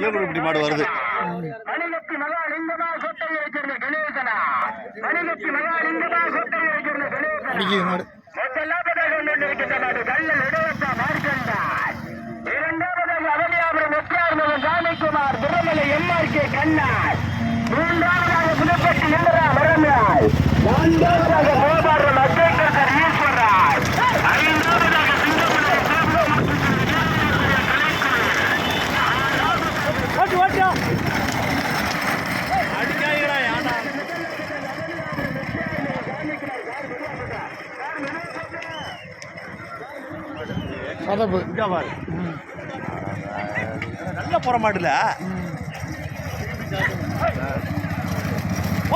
இப்படி மாடு வருது. அடிக்குது மாடு. இரண்டாவதாக அவனியாபுரம் வெற்றியார்மகன் ராணிக்குமார் திருமலை எம்ஆர் கே கண்ணார். மூன்றாவதாக சதப்பு இங்க பாரு. நல்ல போற மாட்டுல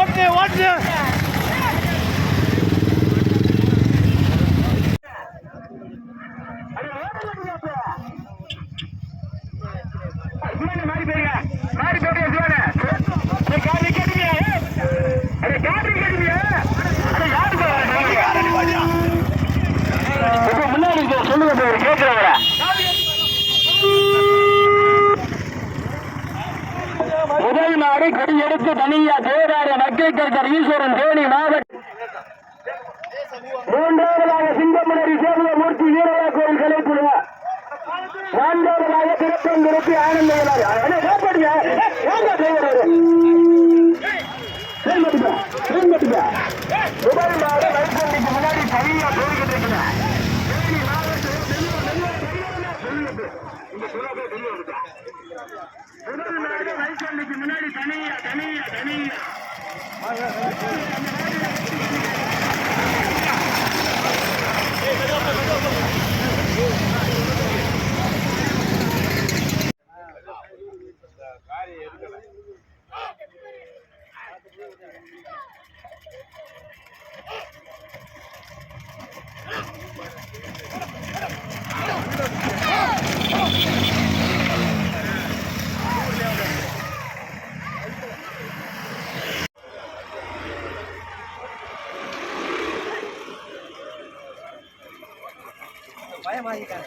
ஓட்டு ஓட்டு சிவனே மாறி போயிருங்க மாறி போயிருங்க சிவனே. சொல்லுங்க முதல் நாடு கொடி எடுத்து தனியா தேவார நக்கைக்கர் ஈஸ்வரன் தேனி மாவட்டம் மூன்றாவதாக சிங்கமலரி சேவலமூர்த்தி வீரவா கோயில் கலைக்குழு நான்காவதாக திருப்பங்குறிச்சி ஆனந்தகளார் அண்ணா ஏற்பாடுங்க ஏங்க முதல் நாடு லைசன்ஸுக்கு முன்னாடி தனியா போய்கிட்டு முதல் நாடு லைசன்ஸுக்கு முன்னாடி தனியா தனியா தனியா பயமாதிக்கான